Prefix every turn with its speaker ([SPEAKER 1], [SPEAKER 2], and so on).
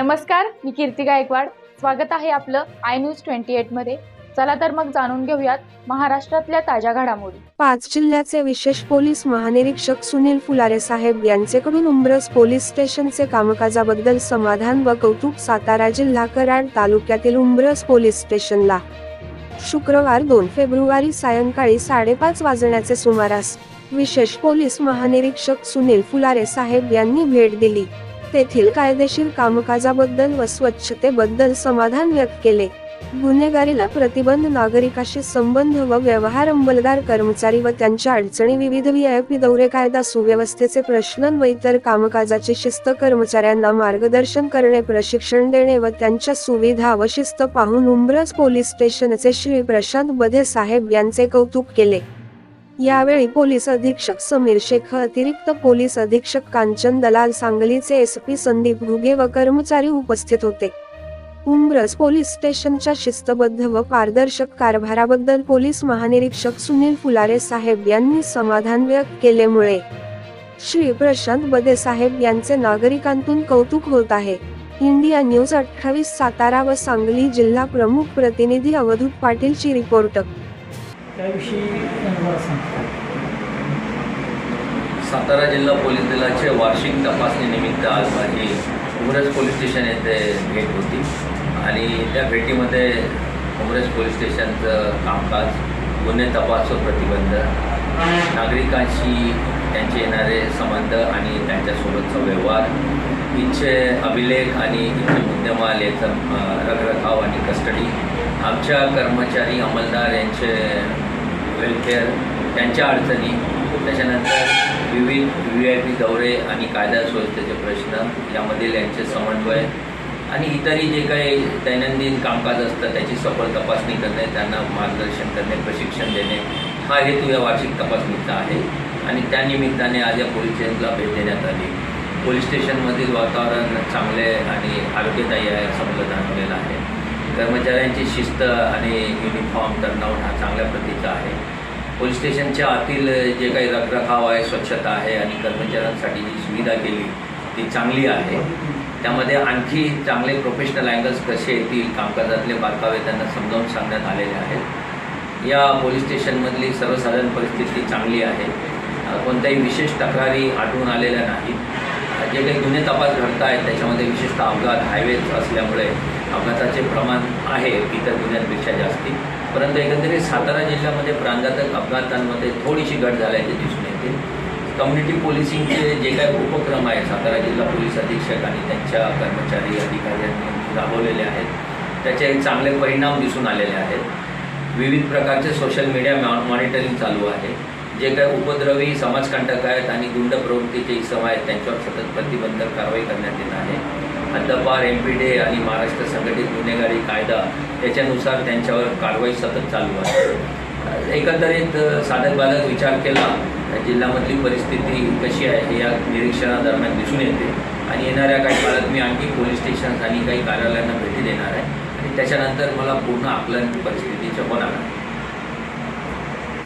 [SPEAKER 1] नमस्कार मी कीर्ती गायकवाड. स्वागत आहे आपलं आय न्यूज ट्वेंटी एटमध्ये. चला तर मग जाणून घेऊयात महाराष्ट्रातल्या ताज्या घडामोडी.
[SPEAKER 2] पाच जिल्ह्याचे विशेष पोलीस महानिरीक्षक सुनील फुलारे साहेब यांचेकडून उमरस पोलीस स्टेशनचे कामकाजाबद्दल समाधान व कौतुक सातारा जिल्हा कराड तालुक्यातील उमरस पोलीस स्टेशनला. शुक्रवार दोन फेब्रुवारी सायंकाळी साडेपाच वाजण्याचे सुमारास विशेष पोलीस महानिरीक्षक सुनील फुलारे साहेब यांनी भेट दिली. तेथील कायदेशीर कामकाजाबद्दल व स्वच्छतेबद्दल समाधान व्यक्त केले. गुन्हेगारीला प्रतिबंध नागरिकाशी संबंध व व्यवहार अंमलदार कर्मचारी व त्यांच्या अडचणी विविध व्हीआयपी दौरे कायदा सुव्यवस्थेचे प्रश्न व इतर कामकाजाची शिस्त कर्मचाऱ्यांना मार्गदर्शन करणे प्रशिक्षण देणे व त्यांच्या सुविधा व शिस्त पाहून उमरज पोलीस स्टेशनचे श्री प्रशांत बधे साहेब यांचे कौतुक केले. यावेळी पोलीस अधीक्षक समीर शेख अतिरिक्त पोलीस अधीक्षक कांचन दलाल सांगलीचे एस पी संदीप घुगे व कर्मचारी उपस्थित होते. उमरस पोलीस स्टेशनच्या शिस्तबद्ध व पारदर्शक कारभाराबद्दल पोलीस महानिरीक्षक सुनील फुलारे साहेब यांनी समाधान व्यक्त केल्यामुळे श्री प्रशांत बदे साहेब यांचे नागरिकांतून कौतुक होत आहे. इंडिया न्यूज अठ्ठावीस सातारा व सांगली जिल्हा प्रमुख प्रतिनिधी अवधूत पाटीलची रिपोर्ट
[SPEAKER 3] त्याविषयी मला
[SPEAKER 4] सातारा जिल्हा पोलीस दलाचे वार्षिक तपासणीनिमित्त आज माझी उमरज पोलीस स्टेशन येथे भेट होती. आणि त्या भेटीमध्ये उमरज पोलीस स्टेशनचं कामकाज गुन्हे तपास व प्रतिबंध नागरिकांशी त्यांचे येणारे संबंध आणि त्यांच्यासोबतचा व्यवहार इथचे अभिलेख आणि इथचे मुद्देमाल याचा रखरखाव आणि कस्टडी आमच्या कर्मचारी अंमलदार यांचे वेलफेअर त्यांच्या अडचणी त्याच्यानंतर विविध व्ही आय पी दौरे आणि कायदा सुव्यवस्थेचे प्रश्न यामधील यांचे समन्वय आणि इतरही जे काही दैनंदिन कामकाज असतं त्याची सफल तपासणी करणे त्यांना मार्गदर्शन करणे प्रशिक्षण देणे हा हेतू या वार्षिक तपासणीचा आहे. आणि त्यानिमित्ताने आज या पोलीस स्टेशनला भेट देण्यात आली. पोलीस स्टेशनमधील वातावरण चांगले आणि आरोग्यदायी आहे असं मला जाणवलेलं आहे. कर्मचाऱ्यांची शिस्त आणि युनिफॉर्म टर्नआउट हा चांगल्या प्रतीचा आहे. पोलीस स्टेशनच्या आतील जे काही रखरखाव आहे स्वच्छता आहे आणि कर्मचाऱ्यांसाठी जी सुविधा केली ती चांगली आहे. त्यामध्ये आणखी चांगले प्रोफेशनल अँगल्स कसे येतील कामकाजातले बारकावे त्यांना समजावून सांगण्यात आलेले आहेत. या पोलीस स्टेशनमधली सर्वसाधारण परिस्थिती चांगली आहे. कोणत्याही विशेष तक्रारी आढळून आलेल्या नाहीत. जे काही गुन्हे तपास घडत आहेत त्याच्यामध्ये विशेषतः अपघात हायवेज असल्यामुळे अपघाताचे प्रमाण आहे इतर गुन्ह्यांपेक्षा जास्ती. परंतु एकंदरीत सातारा जिल्ह्यामध्ये प्राणघातक अपघातांमध्ये थोडीशी घट झाल्याचे दिसून येते. कम्युनिटी पोलिसिंगचे जे काही उपक्रम आहे सातारा जिल्हा पोलीस अधीक्षक आणि त्यांच्या कर्मचारी अधिकाऱ्यांनी राबवलेले आहेत. त्याचे चांगले परिणाम दिसून आलेले आहेत. विविध प्रकारचे सोशल मीडिया मॉनिटरिंग चालू आहे. जे काही उपद्रवी समाजकंटक आहेत आणि गुंड प्रवृत्तीचे इसम आहेत त्यांच्यावर सतत प्रतिबंधक कारवाई करण्यात येत आहे. हद्दपार एम पी डे आणि महाराष्ट्र संघटित गुन्हेगारी कायदा याच्यानुसार त्यांच्यावर कारवाई सतत चालू आहे. एकंदरीत साधक बाधक विचार केला जिल्ह्यामधली परिस्थिती कशी आहे हे या निरीक्षणादरम्यान दिसून येते. आणि येणाऱ्या काही काळात मी आणखी पोलीस स्टेशन्स आणि काही कार्यालयांना भेटी देणार आहे. आणि त्याच्यानंतर मला पूर्ण आकलन परिस्थितीचे होणार आहे.